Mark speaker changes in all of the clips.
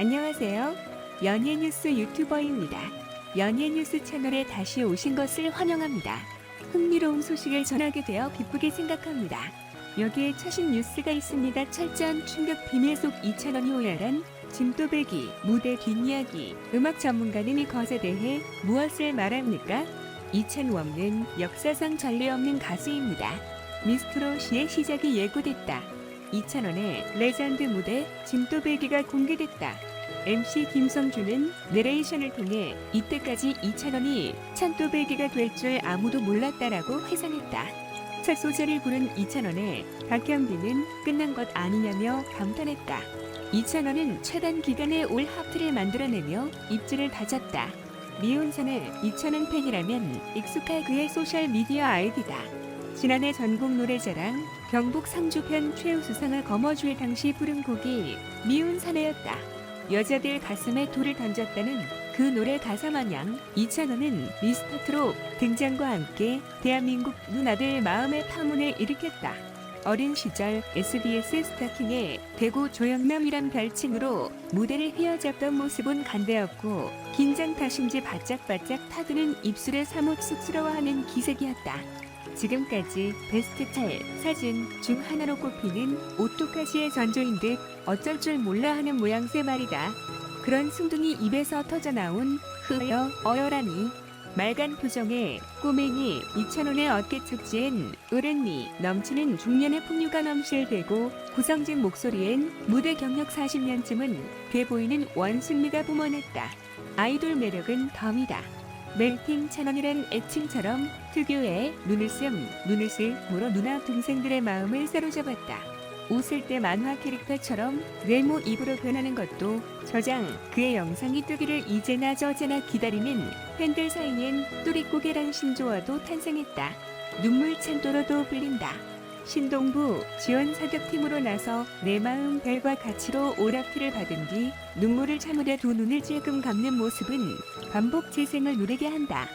Speaker 1: 안녕하세요. 연예 뉴스 유튜버입니다. 연예 뉴스 채널에 다시 오신 것을 환영합니다. 흥미로운 소식을 전하게 되어 기쁘게 생각합니다. 여기에 최신 뉴스가 있습니다. 철저한 충격 비밀 속 2,000원이 오열한 진또배기 무대 뒷이야기 음악 전문가는 이 것에 대해 무엇을 말합니까? 이찬원은 역사상 전례 없는 가수입니다. 미스트롯의 시작이 예고됐다. 이찬원의 레전드 무대 진또배기가 공개됐다. MC 김성주는 내레이션을 통해 이때까지 이찬원이 찬또배기가 될 줄 아무도 몰랐다라고 회상했다. 첫 소절을 부른 이찬원의 박현빈은 끝난 것 아니냐며 감탄했다. 이찬원은 최단 기간에 올 하트를 만들어내며 입지를 다졌다. 미운산을 이찬원 팬이라면 익숙할 그의 소셜 미디어 아이디다. 지난해 전국 노래자랑 경북 상주편 최우수상을 거머쥘 당시 부른 곡이 미운산해였다. 여자들 가슴에 돌을 던졌다는 그 노래 가사 마냥 이찬원은 미스터트롯 등장과 함께 대한민국 누나들 마음의 파문을 일으켰다. 어린 시절 SBS 스타킹의 대구 조영남이란 별칭으로 무대를 휘어잡던 모습은 간대었고 긴장 탓인지 바짝바짝 타드는 입술에 사뭇 쑥스러워하는 기색이었다. 지금까지 베스트 8 사진 중 하나로 꼽히는 오토카시의 전조인 듯 어쩔 줄 몰라 하는 모양새 말이다. 그런 순둥이 입에서 터져나온 흐여 어여라니 말간 표정에 꼬맹이 이찬원의 어깨 축지엔 으른미 넘치는 중년의 풍류가 넘실대고 구성진 목소리엔 무대 경력 40년쯤은 돼 보이는 원순미가 뿜어냈다. 아이돌 매력은 덤이다. 멜팅 찬원이란 애칭처럼 특유의 눈을 씀, 눈을 쓸 모로 누나 동생들의 마음을 사로잡았다. 웃을 때 만화 캐릭터처럼 외모 입으로 변하는 것도 저장 그의 영상이 뜨기를 이제나 저제나 기다리는 팬들 사이엔 뚜리꼬개란 신조어도 탄생했다. 눈물 찬도로도 불린다. 신동부 지원 사격팀으로 나서 내 마음 별과 가치로 오락기를 받은 뒤 눈물을 참으려 두 눈을 찔끔 감는 모습은 반복 재생을 누리게 한다.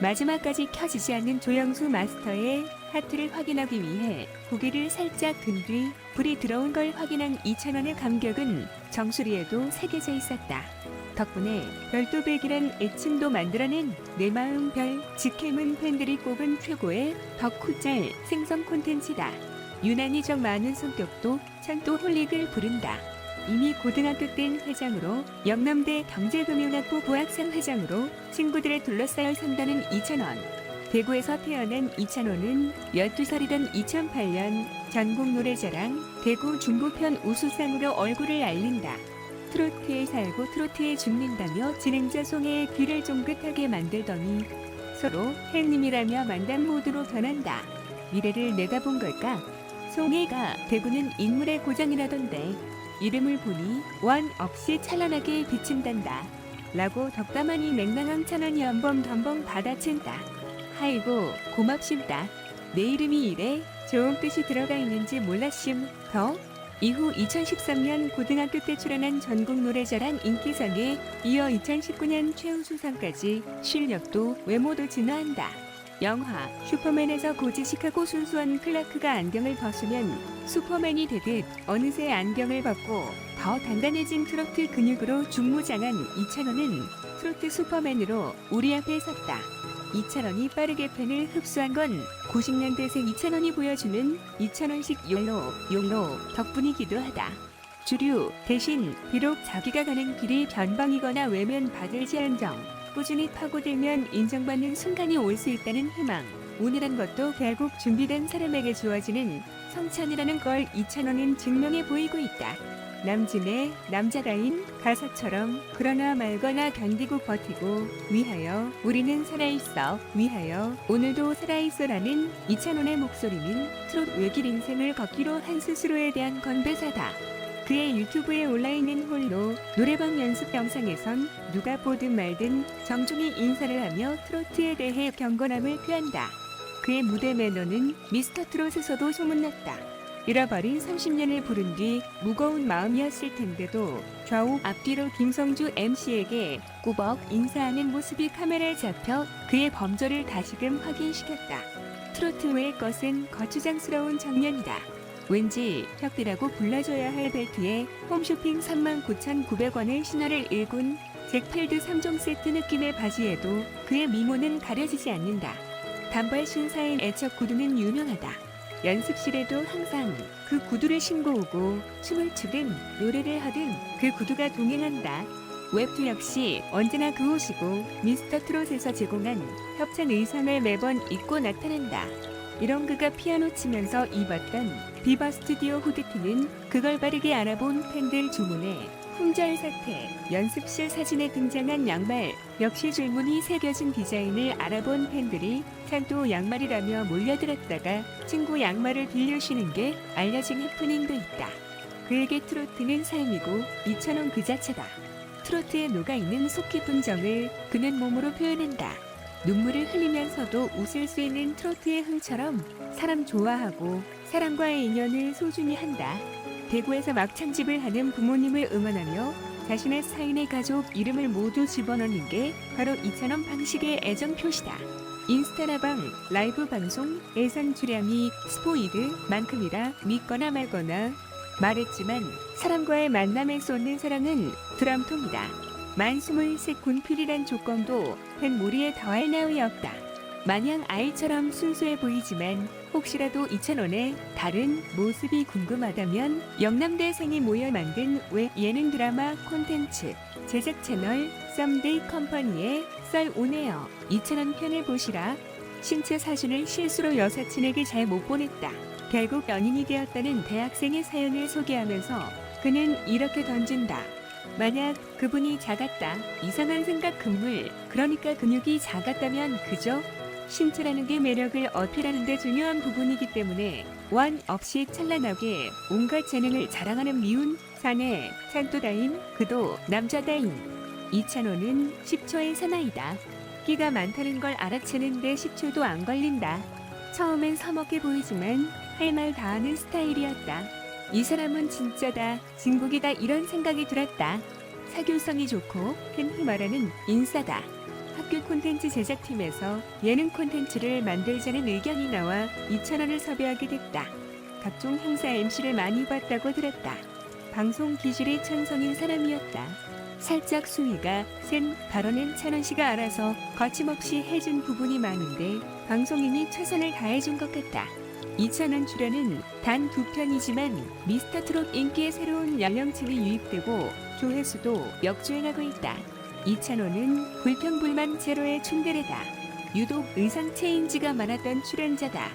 Speaker 1: 마지막까지 켜지지 않는 조영수 마스터의 하트를 확인하기 위해 고개를 살짝 든 뒤 불이 들어온 걸 확인한 이찬원의 감격은 정수리에도 새겨져 있었다. 덕분에 별도백이란 애칭도 만들어낸 내 마음 별 직캠은 팬들이 꼽은 최고의 덕후짤 생성 콘텐츠다. 유난히적 많은 성격도 찬또 홀릭을 부른다. 이미 고등학교 땐 회장으로 영남대 경제금융학부 부학생 회장으로 친구들에 둘러싸여 산다는 이찬원. 대구에서 태어난 이찬원은 12살이던 2008년 전국 노래자랑 대구 중부편 우수상으로 얼굴을 알린다. 트로트에 살고 트로트에 죽는다며 진행자 송혜의 귀를 쫑긋하게 만들더니 서로 팬님이라며 만담 모드로 변한다. 미래를 내다본 걸까? 송혜가 대구는 인물의 고장이라던데 이름을 보니 원 없이 찬란하게 비친단다. 라고 덕담하니 맹랑한 찬원이 한번 덤벙 받아친다. 아이고 고맙습니다. 내 이름이 이래 좋은 뜻이 들어가 있는지 몰랐심 더 이후 2013년 고등학교 때 출연한 전국 노래자랑 인기상에 이어 2019년 최우수상까지 실력도 외모도 진화한다. 영화 슈퍼맨에서 고지식하고 순수한 클라크가 안경을 벗으면 슈퍼맨이 되듯 어느새 안경을 벗고 더 단단해진 트로트 근육으로 중무장한 이찬원은 트로트 슈퍼맨으로 우리 앞에 섰다. 이찬원이 빠르게 팬을 흡수한 건 90년대생 이찬원이 보여주는 이찬원식 용로, 용로 덕분이기도 하다. 주류 대신 비록 자기가 가는 길이 변방이거나 외면 받을지언정 꾸준히 파고들면 인정받는 순간이 올 수 있다는 희망. 운이란 것도 결국 준비된 사람에게 주어지는 성찬이라는 걸 이찬원은 증명해 보이고 있다. 남진의 남자다인 가사처럼 그러나 말거나 견디고 버티고 위하여 우리는 살아있어 위하여 오늘도 살아있어라는 이찬원의 목소리는 트롯 외길 인생을 걷기로 한 스스로에 대한 건배사다. 그의 유튜브에 올라있는 홀로 노래방 연습 영상에선 누가 보든 말든 정중히 인사를 하며 트로트에 대해 경건함을 표한다. 그의 무대 매너는 미스터 트롯에서도 소문났다. 잃어버린 30년을 부른 뒤 무거운 마음이었을 텐데도 좌우 앞뒤로 김성주 MC에게 꾸벅 인사하는 모습이 카메라에 잡혀 그의 범절을 다시금 확인시켰다. 트로트 외의 것은 거추장스러운 장면이다. 왠지 혁비라고 불러줘야 할 벨트에 홈쇼핑 39,900원의 신화를 일군 잭필드 3종 세트 느낌의 바지에도 그의 미모는 가려지지 않는다. 단발 신사인 애착 구두는 유명하다. 연습실에도 항상 그 구두를 신고 오고 춤을 추든 노래를 하든 그 구두가 동행한다. 웹투 역시 언제나 그 옷이고 미스터 트롯에서 제공한 협찬 의상을 매번 입고 나타난다. 이런 그가 피아노 치면서 입었던 비바 스튜디오 후드티는 그걸 바르게 알아본 팬들 주문에 품절 사태, 연습실 사진에 등장한 양말, 역시 줄무늬 새겨진 디자인을 알아본 팬들이 찬또 양말이라며 몰려들었다가 친구 양말을 빌려 신은 게 알려진 해프닝도 있다. 그에게 트로트는 삶이고 이천원 그 자체다. 트로트에 녹아있는 속 깊은 정을 그는 몸으로 표현한다. 눈물을 흘리면서도 웃을 수 있는 트로트의 흥처럼 사람 좋아하고 사람과의 인연을 소중히 한다. 대구에서 막창집을 하는 부모님을 응원하며 자신의 사인의 가족 이름을 모두 집어넣는 게 바로 이찬원 방식의 애정 표시다. 인스타라방 라이브 방송 예산 주량이 스포이드만큼이라 믿거나 말거나 말했지만 사람과의 만남에 쏟는 사랑은 드럼통이다. 만 23세 군필이란 조건도 팬 무리에 더할 나위 없다. 마냥 아이처럼 순수해 보이지만 혹시라도 이찬원의 다른 모습이 궁금하다면 영남대생이 모여 만든 웹 예능 드라마 콘텐츠 제작 채널 썸데이 컴퍼니의 썰 오네요. 이찬원 편을 보시라. 신체 사진을 실수로 여사친에게 잘 못 보냈다. 결국 연인이 되었다는 대학생의 사연을 소개하면서 그는 이렇게 던진다. 만약 그분이 작았다. 이상한 생각 금물. 그러니까 근육이 작았다면 그저 신체라는 게 매력을 어필하는 데 중요한 부분이기 때문에 완 없이 찬란하게 온갖 재능을 자랑하는 미운 사내 찬또다인 그도 남자다인 이찬호는 10초의 사나이다. 끼가 많다는 걸 알아채는데 10초도 안 걸린다. 처음엔 서먹해 보이지만 할 말 다 하는 스타일이었다. 이 사람은 진짜다, 진국이다 이런 생각이 들었다. 사교성이 좋고 흔히 말하는 인싸다. 학교 콘텐츠 제작팀에서 예능 콘텐츠를 만들자는 의견이 나와 2천원을 섭외하게 됐다. 각종 행사 MC를 많이 봤다고 들었다. 방송 기질이 천성인 사람이었다. 살짝 수위가 센 발언은 찬원 씨가 알아서 거침없이 해준 부분이 많은데 방송인이 최선을 다해준 것 같다. 이찬원 출연은 단 두 편이지만 미스터 트롯 인기의 새로운 연령층이 유입되고 조회수도 역주행하고 있다. 이찬호는 불평불만 제로의 춘대레다. 유독 의상 체인지가 많았던 출연자다.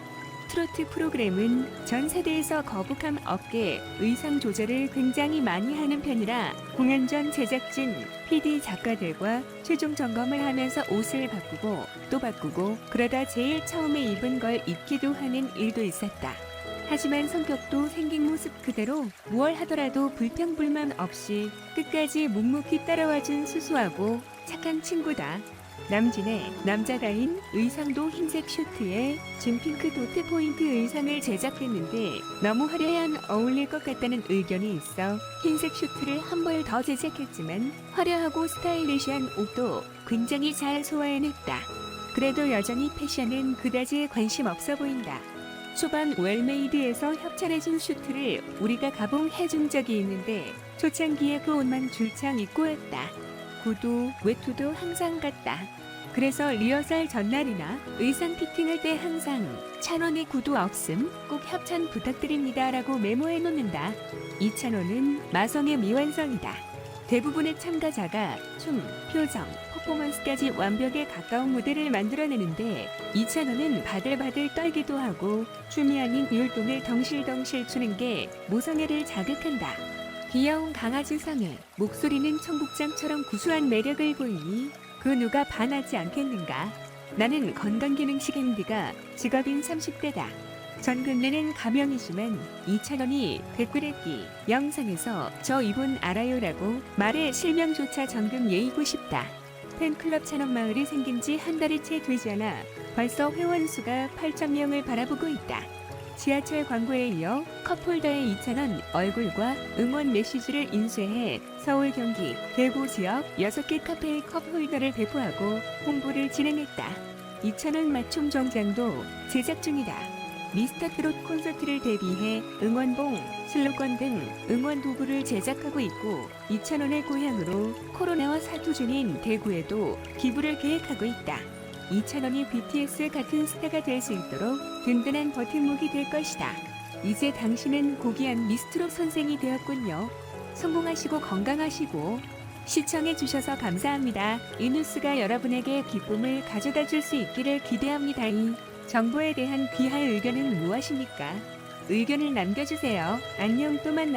Speaker 1: 트로트 프로그램은 전 세대에서 거북함 없게 의상 조절을 굉장히 많이 하는 편이라 공연 전 제작진, PD 작가들과 최종 점검을 하면서 옷을 바꾸고 또 바꾸고 그러다 제일 처음에 입은 걸 입기도 하는 일도 있었다. 하지만 성격도 생긴 모습 그대로 무얼 하더라도 불평불만 없이 끝까지 묵묵히 따라와준 수수하고 착한 친구다. 남진의 남자다인 의상도 흰색 슈트에 진 핑크 도트 포인트 의상을 제작했는데 너무 화려한 어울릴 것 같다는 의견이 있어 흰색 슈트를 한 벌 더 제작했지만 화려하고 스타일리시한 옷도 굉장히 잘 소화해냈다. 그래도 여전히 패션은 그다지 관심 없어 보인다. 초반 웰메이드에서 협찬해준 슈트를 우리가 가봉해준 적이 있는데 초창기에 그 옷만 줄창 입고 왔다. 구두, 외투도 항상 같다. 그래서 리허설 전날이나 의상 피팅할 때 항상 찬원의 구두 없음 꼭 협찬 부탁드립니다 라고 메모해 놓는다. 이 찬원은 마성의 미완성이다. 대부분의 참가자가 춤, 표정, 퍼포먼스까지 완벽에 가까운 무대를 만들어내는데 이찬원은 바들바들 떨기도 하고 춤이 아닌 율동을 덩실덩실 추는 게 모성애를 자극한다. 귀여운 강아지 상에 목소리는 청국장처럼 구수한 매력을 보이니 그 누가 반하지 않겠는가. 나는 건강기능식 MD가 직업인 30대다. 전 근래는 가명이지만 이찬원이 댓글에 끼 영상에서 저 이분 알아요라고 말에 실명조차 정금 예의고 싶다. 팬클럽 찬원 마을이 생긴 지 한 달이 채 되지 않아 벌써 회원 수가 8천 명을 바라보고 있다. 지하철 광고에 이어 컵홀더의 2,000원 얼굴과 응원 메시지를 인쇄해 서울, 경기, 대구 지역 6개 카페의 컵홀더를 배포하고 홍보를 진행했다. 2,000원 맞춤 정장도 제작 중이다. 미스터 트롯 콘서트를 대비해 응원봉, 슬로건 등 응원 도구를 제작하고 있고 2,000원의 고향으로 코로나와 사투 중인 대구에도 기부를 계획하고 있다. 2,000원이 BTS 같은 스타가 될 수 있도록 든든한 버팀목이 될 것이다. 이제 당신은 고귀한 미스트롯 선생이 되었군요. 성공하시고 건강하시고 시청해 주셔서 감사합니다. 이 뉴스가 여러분에게 기쁨을 가져다 줄 수 있기를 기대합니다. 이 정보에 대한 귀할 의견은 무엇입니까? 의견을 남겨주세요. 안녕 또 만나.